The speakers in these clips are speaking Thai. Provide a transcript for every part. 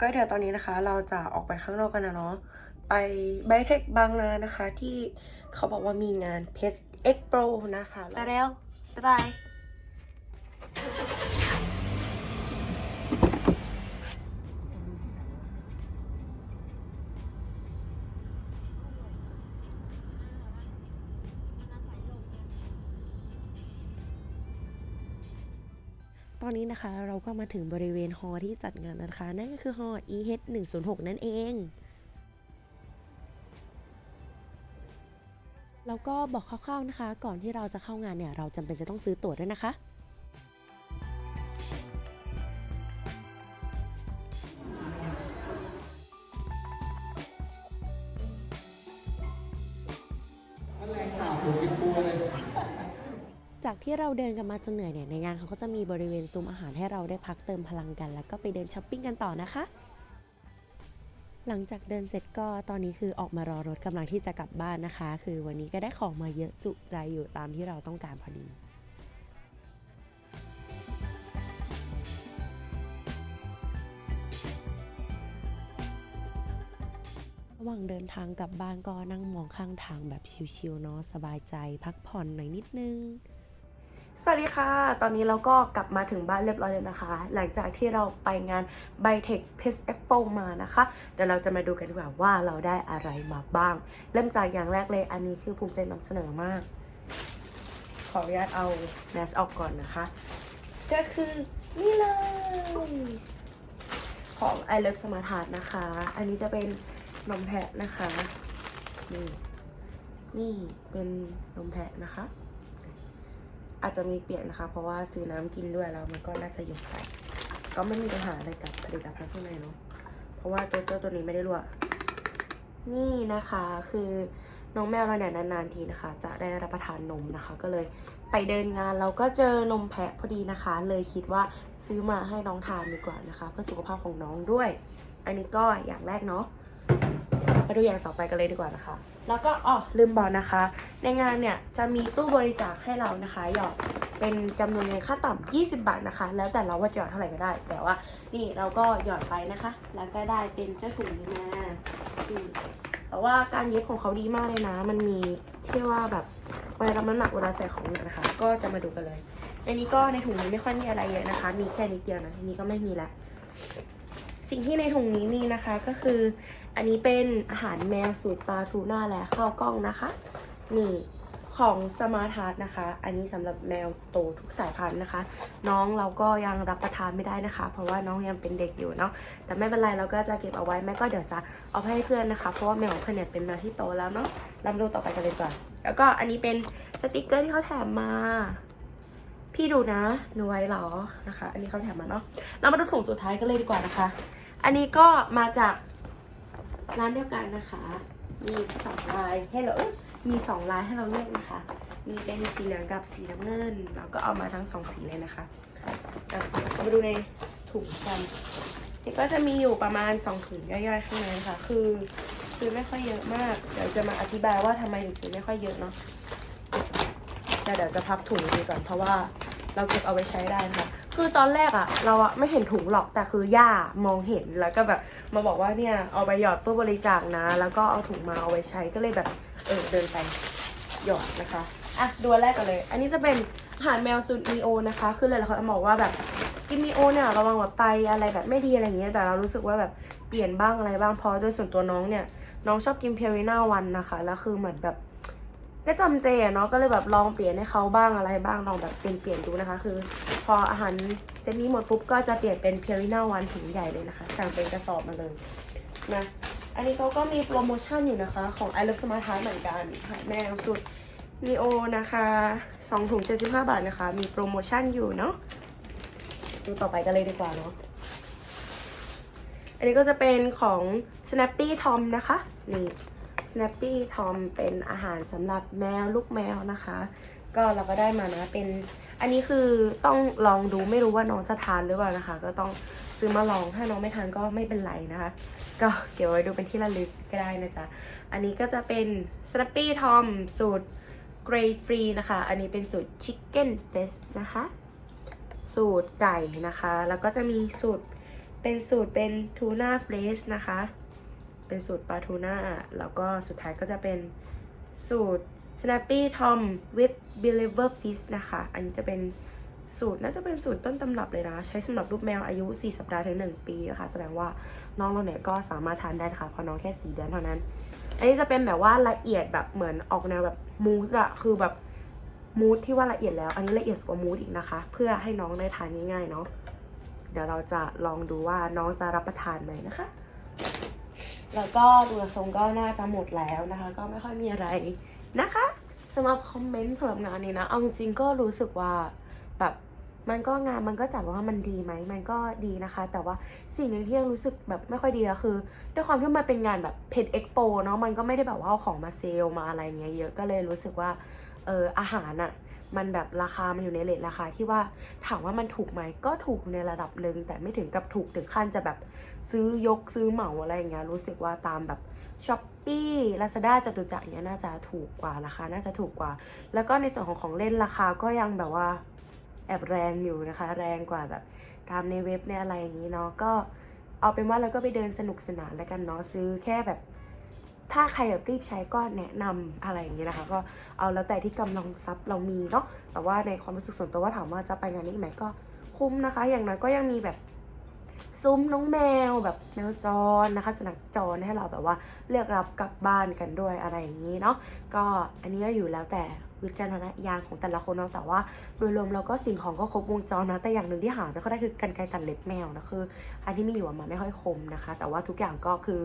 ก็เดี๋ยวตอนนี้นะคะ เราจะออกไปข้างนอกกันนะเนาะไปไบเทคบางนานะคะ ที่เขาบอกว่ามีงานเพชเอ็กโปรนะคะ ไปเร็วบ๊ายบาย ตอนนี้นะคะเราก็มาถึงบริเวณฮอร์ที่จัดงานนะคะ นั่นก็คือฮอ EH 106นั่นเอง แล้วก็บอกคร่าวๆนะคะ ก่อนที่เราจะเข้างานเนี่ย เราจำเป็นจะต้องซื้อตั๋วด้วยนะคะ จากที่เราเดินกันมาจนเหนื่อยเนี่ยในงานเขาก็จะมีบริเวณซุ้มอาหารให้เราได้พักเติมพลังกัน แล้วก็ไปเดินช้อปปิ้งกันต่อนะคะ หลังจากเดินเสร็จก็ตอนนี้คือออกมารอรถกำลังที่จะกลับบ้านนะคะ คือวันนี้ก็ได้ของมาเยอะจุใจอยู่ตามที่เราต้องการพอดีระหว่างเดินทางกลับบ้านก็นั่งมองข้างทางแบบชิลๆเนาะสบายใจ พักผ่อนหน่อยนิดนึง สวัสดีค่ะ ตอนนี้เราก็กลับมาถึงบ้านเรียบร้อยแล้วนะคะ หลังจากที่เราไปงาน b i t e c h p e s Expo มานะคะ เดี๋ยวเราจะมาดูกันดีกว่าว่าเราได้อะไรมาบ้าง เริ่มจากอย่างแรกเลย อันนี้คือภูมิใจนำเสนอมาก ขออนุญาตเอาแมสออกก่อนนะคะ ก็คือนี่เลยของ I Love Smart Heart นะคะ อันนี้จะเป็นนมแพะนะคะ นี่ นี่เป็นนมแพะนะคะ อาจจะมีเปลี่ยนนะคะ เพราะว่าซื้อน้ำกินด้วยแล้วมันก็น่าจะหยดใส่ก็ไม่มีปัญหาอะไรกับผลิตภัณฑ์ข้างในเนาะเพราะว่าตัวเจ้าตัวนี้ไม่ได้รั่วนี่นะคะคือน้องแมวเราเนี่ยนานๆทีนะคะ จะได้รับประทานนมนะคะ ก็เลยไปเดินงานเราก็เจอนมแพะพอดีนะคะ เลยคิดว่าซื้อมาให้น้องทานดีกว่านะคะ เพื่อสุขภาพของน้องด้วย อันนี้ก็อย่างแรกเนาะ มาดูอย่างต่อไปกันเลยดีกว่านะคะ แล้วก็อ๋อลืมบอกนะคะ ในงานเนี่ยจะมีตู้บริจาคให้เรานะคะ หยอดเป็นจำนวนเงินค่าต่ำ20 บาทนะคะ แล้วแต่เราว่าจะหยอดเท่าไหร่ก็ได้ แต่ว่านี่เราก็หยอดไปนะคะ แล้วก็ได้เป็นเจ้าถุงนี้มาแต่ว่าการเย็บของเขาดีมากเลยนะ มันมีที่ว่าแบบเวลารับน้ำหนักเวลาใส่ของหนักนะคะ ก็จะมาดูกันเลยในนี้ก็ในถุงนี้ไม่ค่อยมีอะไรเยอะนะคะ มีแค่นิดเดียวนะอันนี้ก็ไม่มีละ สิ่งที่ในถุงนี้มีนะคะก็คือ อันนี้เป็นอาหารแมวสูตรปลาทูน่าและข้าวกล้องนะคะ นี่ของสมาร์ทาร์นะคะ อันนี้สำหรับแมวโตทุกสายพันธุ์นะคะ น้องเราก็ยังรับประทานไม่ได้นะคะ เพราะว่าน้องยังเป็นเด็กอยู่เนาะ แต่ไม่เป็นไรเราก็จะเก็บเอาไว้แม่ก็เดี๋ยวจะเอาไปให้เพื่อนนะคะ เพราะว่าแมวของเพื่อนเนี่ยเป็นแมวที่โตแล้วเนาะเรามาดูต่อไปกันเลยก่อนแล้วก็อันนี้เป็นสติกเกอร์ที่เขาแถมมา พี่ดูนะหนูไว้หรอนะคะ อันนี้เขาแถมมาเนาะเรามาดูถุงสุดท้ายกันเลยดีกว่านะคะ อันนี้ก็มาจากร้านเดียวกันนะคะ มีสองลายให้เราเอ้ยมีสองลายให้เราเลือกนะคะ มีเป็นสีเหลืองกับสีน้ำเงินเราก็เอามาทั้งสองสีเลยนะคะอะเรามาดูในถุงกันนี่ก็จะมีอยู่ประมาณสองถุงย่อยๆข้างในนะคะคือซื้อไม่ค่อยเยอะมาก เดี๋ยวจะมาอธิบายว่าทำไมถึงซื้อไม่ค่อยเยอะเนาะแต่เดี๋ยวจะพับถุงดีก่อนเพราะว่า เราเก็บเอาไว้ใช้ได้นะคะคือตอนแรกอะเราอะไม่เห็นถุงหรอกแต่คือย่ามองเห็นแล้วก็แบบมาบอกว่าเนี่ยเอาไปหยอดตู้บริจาคนะ แล้วก็เอาถุงมาเอาไว้ใช้ก็เลยแบบเออเดินไปหยอดนะคะอะดูอันแรกกันเลย อันนี้จะเป็นอาหารแมวซูนีโอนะคะ คือเลยเขาบอกว่าแบบกินมีโอเนี่ยระวังแบบไตอะไรแบบไม่ดีอะไรอย่างเงี้ยแต่เรารู้สึกว่าแบบเปลี่ยนบ้างอะไรบ้างเพราะโดยส่วนตัวน้องเนี่ยน้องชอบกินเพียริน่าวันนะคะแล้วคือเหมือนแบบ ก็จำเจเนาะก็เลยแบบลองเปลี่ยนให้เขาบ้างอะไรบ้างลองแบบเปลี่ยนเปลี่ยนดูนะคะ คือ พออาหารเซตนี้หมดปุ๊บก็จะเปลี่ยนเป็นเพียริน่าวันถุงใหญ่เลยนะคะสั่งเป็นกระสอบมาเลยนะอันนี้เขาก็มีโปรโมชั่นอยู่นะคะ ของ i Love Smart Heart เหมือนกันแมวสุดนีโอนะคะ2ถุง75 บาทนะคะ มีโปรโมชั่นอยู่เนาะดูต่อไปกันเลยดีกว่าเนาะอันนี้ก็จะเป็นของ Snappy Tom นะคะ นี่ Snappy Tom เป็นอาหารสำหรับแมวลูกแมวนะคะ ก็เราก็ได้มานะเป็น อันนี้คือต้องลองดูไม่รู้ว่าน้องจะทานหรือเปล่านะคะ ก็ต้องซื้อมาลองถ้าน้องไม่ทานก็ไม่เป็นไรนะคะ ก็เก็บไว้ดูเป็นที่ระลึกก็ได้นะจ๊ะ อันนี้ก็จะเป็น Snappy Tom สูตร Grey Free นะคะ อันนี้เป็นสูตร Chicken Fest นะคะ สูตรไก่นะคะ แล้วก็จะมีสูตรเเป็นสูตรเป็นทูน่าเฟรชนะคะ เป็นสูตรปลาทูน่าแล้วก็สุดท้ายก็จะเป็นสูตร Snappy Tom with Believer Fish นะคะ อันนี้จะเป็นสูตรน่าจะเป็นสูตรต้นตำรับเลยนะ ใช้สำหรับลูกแมวอายุ 4 สัปดาห์ถึง 1 ปีนะคะ แสดงว่าน้องเราเนี่ยก็สามารถทานได้ค่ะเพราะน้องแค่ 4 เดือนเท่านั้น อันนี้จะเป็นแบบว่าละเอียดแบบเหมือนออกแนวแบบมูสอะคือแบบมูสที่ว่าละเอียดแล้ว อันนี้ละเอียดกว่ามูสอีกนะคะ เพื่อให้น้องได้ทานง่ายๆเนาะเดี๋ยวเราจะลองดูว่าน้องจะรับประทานไหมนะคะ แล้วก็ดูทรงก็น่าจะหมดแล้วนะคะ ก็ไม่ค่อยมีอะไรนะคะสำหรับคอมเมนต์สำหรับงานนี้นะ เอาจริงก็รู้สึกว่าแบบมันก็งานมันก็จัดว่ามันดีไหม มันก็ดีนะคะ แต่ว่าสิ่งหนึ่งที่ยังรู้สึกแบบไม่ค่อยดีก็คือ ด้วยความที่มันเป็นงานแบบเพจเอ็กโปเนาะมันก็ไม่ได้แบบว่าเอาของมาเซลมาอะไรเงี้ยเยอะก็เลยรู้สึกว่าเอออาหารอะ มันแบบราคา มันอยู่ในเลทราคาที่ว่าถามว่ามันถูกไหมก็ถูกในระดับหนึ่งแต่ไม่ถึงกับถูกถึงขั้นจะแบบซื้อยกซื้อเหมาอะไรอย่างเงี้ยรู้สึกว่าตามแบบช้อปปี้ลาซาด้าจตุจักรเนี้ยน่าจะถูกกว่าราคาน่าจะถูกกว่า แล้วก็ในส่วนของของเล่นราคาก็ยังแบบว่าแอบแรงอยู่นะคะ แรงกว่าแบบตามในเว็บในอะไรอย่างนี้เนาะก็เอาเป็นว่าเราก็ไปเดินสนุกสนานแล้วกันเนาะซื้อแค่แบบ ถ้าใครแบบรีบใช้ก็แนะนำอะไรอย่างเงี้ยนะคะ ก็เอาแล้วแต่ที่กำลังทรัพย์เรามีเนาะแต่ว่าในความรู้สึกส่วนตัวว่าถามว่าจะไปงานนี้อีกไหมก็คุ้มนะคะ อย่างน้อยก็ยังมีแบบซุ้มน้องแมวแบบแมวจรนะคะ สุนัขจรให้เราแบบว่าเลือกรับกลับบ้านกันด้วยอะไรอย่างนี้เนาะก็อันนี้ก็อยู่แล้วแต่ วิจารณญาณของแต่ละคนเนาะแต่ว่า โดยรวมเราก็สิ่งของก็ครบวงจรนะ แต่อย่างหนึ่งที่หาไม่ค่อยได้คือกันไกรตัดเล็บแมวนะคืออันที่มีอยู่มันไม่ค่อยคมนะคะ แต่ว่าทุกอย่างก็คือ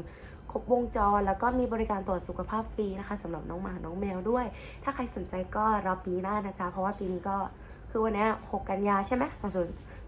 ครบวงจรแล้วก็มีบริการตรวจสุขภาพฟรีนะคะสำหรับน้องหมาน้องแมวด้วย ถ้าใครสนใจก็รอปีหน้านะจ๊ะเพราะว่าปีนี้ก็ คือวันนี้ 6 กันยาใช่ไหม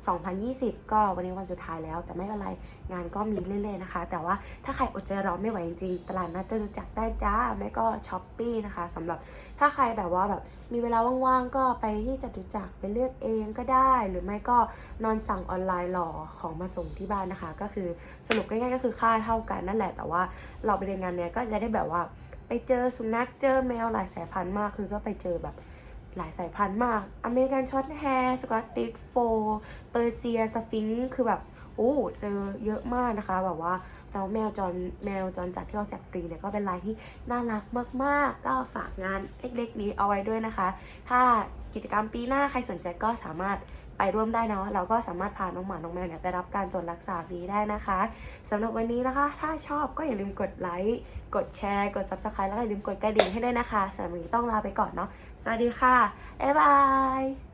2020 ก็วันนี้วันสุดท้ายแล้ว แต่ไม่เป็นไร งานก็มีเรื่อยๆนะคะ แต่ว่าถ้าใครอดใจรอไม่ไหวจริงๆ ตลาดนัดจะรู้จักได้จ้า ไม่ก็ช้อปปี้นะคะสำหรับถ้าใครแบบว่าแบบมีเวลาว่างๆ ก็ไปที่จตุจักรไปเลือกเองก็ได้ หรือไม่ก็นอนสั่งออนไลน์หล่อของมาส่งที่บ้านนะคะ ก็คือสรุปง่ายๆก็คือค่าเท่ากันนั่นแหละ แต่ว่าเราไปเรียนงานเนี้ยก็จะได้แบบว่า ไปเจอสุนัขเจอแมวหลายสายพันธุ์มาก คือก็ไปเจอแบบ หลายสายพันธุ์มาก อเมริกันช็อตแฮร์สกอตติดโฟเปอร์เซียสฟิงค์คือแบบโอ้เจอเยอะมากนะคะแบบว่าเราแมวจรแมวจรจัดที่เราแจกฟรีเนี่ยก็เป็นลายที่น่ารักมาก ๆ ก็ฝากงานเล็ก ๆ นี้เอาไว้ด้วยนะคะ ถ้ากิจกรรมปีหน้าใครสนใจก็สามารถ ไปร่วมได้เนาะเราก็สามารถพาน้องหมา น้องแมวเนี่ยไปรับการตรวจรักษาฟรีได้นะคะสำหรับวันนี้นะคะ ถ้าชอบก็อย่าลืมกดไลค์กดแชร์กด subscribe แล้วก็อย่าลืมกดกระดิ่งให้ด้วยนะคะสำหรับวันนี้ต้องลาไปก่อนเนาะสวัสดีค่ะบ๊ายบาย